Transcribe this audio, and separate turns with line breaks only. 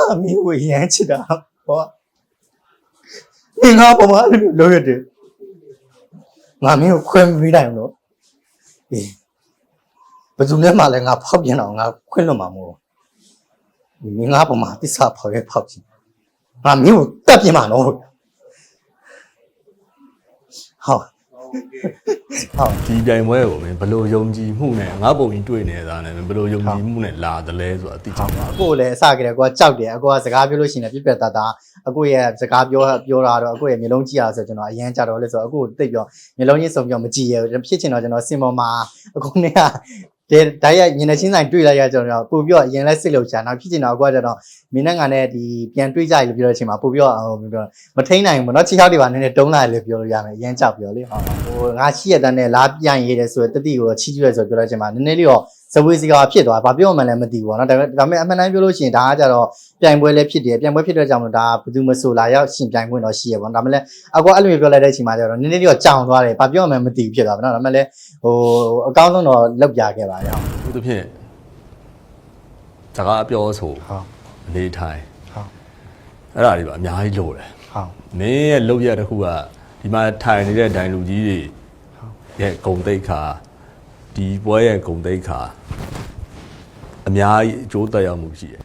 ဟာမင်းကိုရမ်းချစ်တာဟောမင်းငါပေါ်မှာအဲ့လိုလုပ်ရတယ်ငါမင်းကိုခွင့်မပေးနိုင်ဘူးနော်အေးဘယ်သူနဲ့မှလည်းငါဖောက်ပြန်တော့ငါခွင့်လွတ်မှာမဟုတ်ဘူးမင်းငါပေါ်မှာတစ္ဆာဖောက်ရဲဖောက်ချင်ငါမင်းကိုတတ်ပြင်မှာနော်ဟုတ် ဟုတ်ဟုတ်
ဒီပြိုင်ပွဲကိုမင်းဘယ်လိုယုံကြည်မှုနဲ့ငါပုံကြီးတွေ့နေတာနဲ့မင်းဘယ်လိုယုံကြည်မှုနဲ့လာတယ်လဲဆိုတာသိချင်ပါ
အကိုလည်းအစကတည်းကကိုကကြောက်တယ်အကိုကစကားပြောလို့ရှိရင်လည်းပြက်ပြက်သားသားအကိုရဲ့စကားပြောပြောတာတော့အကိုရဲ့မျိုးလုံးကြည့်ရဆိုကျွန်တော်အရန်ကြတော့လဲဆိုတော့အကိုတိတ်ပြောမျိုးလုံးချင်းစုံပြောမကြည့်ရဘူးဖြစ်ချင်တော့ကျွန်တော်စင်ပေါ်မှာအကိုနဲ့က တဲ့ဓာတ်ရိုက်ညနေချင်းဆိုင်တွေ့လိုက်ရကျွန်တော်ပို့ပြောအရင်လဲစစ်လို့ချာနောက်ဖြစ်ချင်တော့အကိုကကျတော့မင်းနဲ့ငါနဲ့ဒီပြန်တွေ့ကြရလို့ပြောတဲ့အချိန်မှာပို့ပြောဟိုပြောမထိန်နိုင်ဘူးเนาะချီချောက်တွေပါနည်းနည်းတုံးလာလို့ပြောလို့ရမယ်အရန်ကြောက်ပြောလေဟောဟိုငါရှိရတဲ့နဲ့လာပြန်ရေးတယ်ဆိုတော့တတိကိုချီးကျူးရဲဆိုပြောတဲ့အချိန်မှာနည်းနည်းလေးတော့ ဇဝေစီကဖြစ်သွားဘာပြောမှလည်းမသိဘူးပေါ့နော်ဒါပေမဲ့ဒါပေမဲ့အမှန်တမ်းပြောလို့ရှိရင်ဒါကကြတော့ပြိုင်ပွဲလည်းဖြစ်တယ်ပြိုင်ပွဲဖြစ်တဲ့ကြောင့်မလို့ဒါဘယ်သူမဆိုလာရောက်ရှင်ပြိုင်ခွင့်တော့ရှိရပါတော့ဒါပေမဲ့လည်းအကွာအဲ့လိုမျိုးပြောလိုက်တဲ့အချိန်မှာကျတော့နည်းနည်းလေးတော့ကြောင်သွားတယ်ဘာပြောမှမသိဘူးဖြစ်သွားပါတော့ဒါပေမဲ့လည်းဟိုအကောင်းဆုံးတော့လောက်ပြခဲ့ပါရော
ဘူးသူဖြင့်စကားပြောဆို
ဟုတ်
အနေထိုင်
ဟုတ်
အဲ့ဒါတွေပါအများကြီးလို့တယ်
ဟုတ်
မင်းရဲ့လုပ်ရတစ်ခုကဒီမှာထိုင်နေတဲ့ဒိုင်လူကြီးတွေရဲ့ဂုံတိတ်ခါ ဒီပွဲရဲ့ဂုံတိတ်ခါအများကြီးအကျိုးသက်ရောက်မှုရှိတယ်